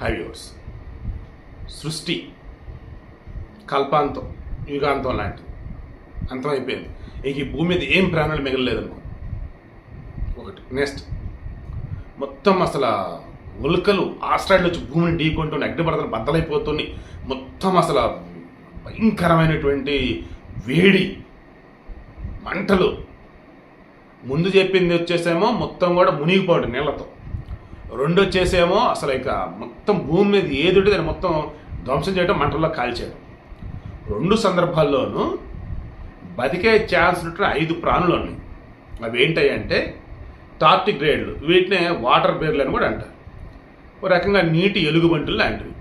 హైవ్యూర్స్ సృష్టి కల్పాంతం యుగాంతం లాంటిది అంతమైపోయింది ఇక ఈ భూమి మీద ఏం ప్రాణాలు మిగలలేదనుకో. ఒకటి. నెక్స్ట్. మొత్తం అసలు ఉల్కలు ఆస్ట్రాయిడ్ వచ్చి భూమిని ఢీకొంటున్నాయి అగ్నిపడతలు బద్దలైపోతుంది. మొత్తం అసలు భయంకరమైనటువంటి వేడి మంటలు. ముందు చెప్పింది వచ్చేసేమో మొత్తం కూడా మునిగిపోవడం నీళ్ళతో. రెండు వచ్చేసేమో అసలు ఇక మొత్తం భూమి మీద ఏది ఉంటే దాన్ని మొత్తం ధ్వంసం చేయడం మంటల్లో కాల్చేయడం రెండు సందర్భాల్లోనూ బతికే ఛాన్స్ ఉన్నట్టు ఐదు ప్రాణులు ఉన్నాయి. అవి ఏంటంటే టార్టిక్ గ్రేడ్లు వీటినే వాటర్ బేర్లు అని కూడా అంటారు. ఒక రకంగా నీటి ఎలుగుబంటులు లాంటివి.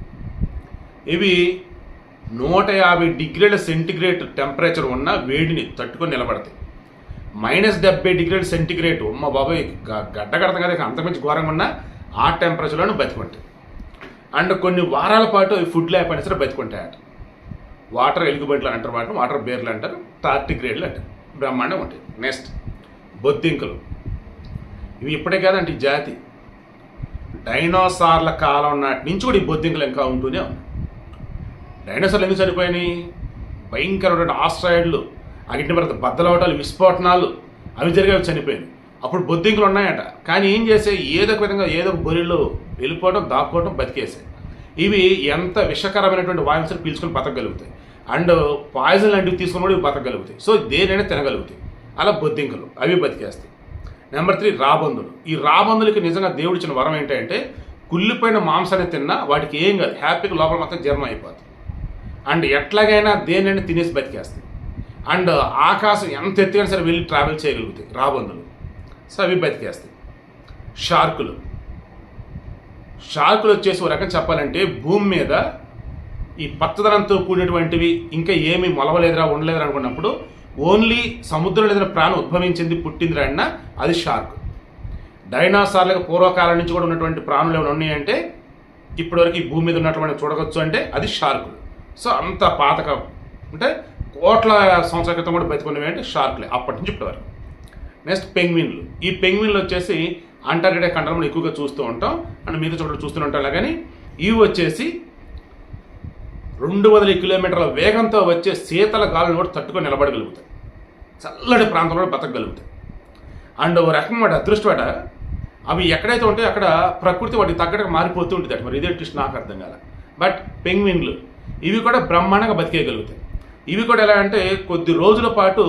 ఇవి నూట యాభై డిగ్రీల సెంటిగ్రేడ్ టెంపరేచర్ ఉన్న వేడిని తట్టుకొని నిలబడతాయి. మైనస్ డెబ్బై డిగ్రీల సెంటిగ్రేడ్. ఉమ్మ బాబాయ్ గడ్డ కడతాం కదా ఇక అంతమించి ఘోరంగా ఉన్న ఆ టెంపరేచర్లోనే బతికుంటాయి. అండ్ కొన్ని వారాల పాటు అవి ఫుడ్ లేకపోయినా సరే బతికుంటాయట. వాటర్ ఎలుగుబంట్లు అంటారు వాటిని వాటర్ బేర్లు అంటారు టార్టిక్ గ్రేడ్లు అంటారు. బ్రహ్మాండం ఉంటాయి. నెక్స్ట్ బొద్దింకలు. ఇవి ఇప్పుడే కాదంటే ఈ జాతి. డైనోసార్ల కాలం నాటి నుంచి కూడా ఈ బొద్దింకలు ఇంకా ఉంటూనే ఉన్నాయి. డైనోసార్లు ఎందుకు చనిపోయినాయి భయంకరమైన ఆస్ట్రాయిడ్లు అగ్ని పడత బద్దలవటాలు విస్ఫోటనాలు అవి జరిగేవి చనిపోయినాయి. అప్పుడు బొద్దింకలు ఉన్నాయట. కానీ ఏం చేసే? ఏదో ఒక విధంగా ఏదో ఒక బొరిలో వెళ్ళిపోవడం దాక్కోవడం బతికేసాయి ఇవి ఎంత విషకరమైనటువంటి వాయువులు పీల్చుకొని బతకగలుగుతాయి. అండ్ పాయిజన్ లాంటివి తీసుకుని కూడా ఇవి బతకగలుగుతాయి. సో దేనైనా తినగలుగుతాయి. అలా బొద్దింకలు అవి బతికేస్తాయి. Number three రాబందులు. ఈ రాబందులకి నిజంగా దేవుడు ఇచ్చిన వరం ఏంటంటే కుళ్ళిపోయిన మాంసాన్ని తిన్నా వాటికి ఏం కాదు. హ్యాపీగా లోపల మొత్తం జీర్ణం అయిపోతుంది అండ్ ఎట్లాగైనా దేనైనా తినేసి బతికేస్తాయి. అండ్ ఆకాశం ఎంత ఎత్తుగా సరే వెళ్ళి ట్రావెల్ చేయగలుగుతాయి రాబందులు. సో అవి బతికేస్తాయి షార్కులు. షార్కులు వచ్చేసి ఒక రకం చెప్పాలంటే భూమి మీద ఈ పచ్చదనంతో కూడినటువంటివి ఇంకా ఏమి మొలవలేదురా ఉండలేదురా అనుకున్నప్పుడు ఓన్లీ సముద్రంలో ఏదైనా ప్రాణం ఉద్భవించింది పుట్టిందిరా అన్న అది షార్క్. డైనాసార్లకు పూర్వకాలం నుంచి కూడా ఉన్నటువంటి ప్రాణులు ఏమైనా ఉన్నాయంటే ఇప్పటివరకు ఈ భూమి మీద ఉన్నటువంటి చూడవచ్చు అంటే అది షార్కులు. సో అంత పాతక. అంటే కోట్ల సంవత్సరాల క్రితం కూడా బతికున్నవి అంటే షార్క్లే అప్పటి నుంచి ఇప్పటివరకు. నెక్స్ట్ పెంగ్విన్లు ఈ పెంగ్విన్లు వచ్చేసి అంటార్కిటికా ఖండంలో ఎక్కువగా చూస్తూ ఉంటాం. అండ్ మిగతా చోట్ల చూస్తూ ఉంటాం. కానీ ఇవి వచ్చేసి రెండు వందల కిలోమీటర్ల వేగంతో వచ్చే శీతల గాలిని కూడా తట్టుకొని నిలబడగలుగుతాయి. చల్లటి ప్రాంతంలో బతకగలుగుతాయి. అండ్ ఓ రకం వాటి అదృష్టమట అవి ఎక్కడైతే ఉంటాయో అక్కడ ప్రకృతి వాటికి తగ్గట్టుగా మారిపోతూ ఉంటుంది అట మరి ఇదే ట్విస్ట్ నాకు అర్థం కాల. బట్ పెంగ్విన్లు ఇవి కూడా బ్రహ్మాండంగా బతికేయగలుగుతాయి. ఇవి కూడా ఎలా అంటే కొద్ది రోజుల పాటు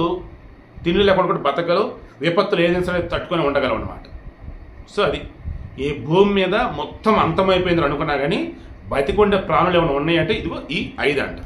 తిండి లేకుండా కూడా బతకగలవు. విపత్తులు ఏదైనా సరే తట్టుకొని ఉండగలం అనమాట సో అది ఈ భూమి మీద మొత్తం అంతమైపోయిందని అనుకున్నా కానీ బతికుండే ప్రాణులు ఏమైనా ఉన్నాయంటే ఇదిగో ఈ ఐదు అంట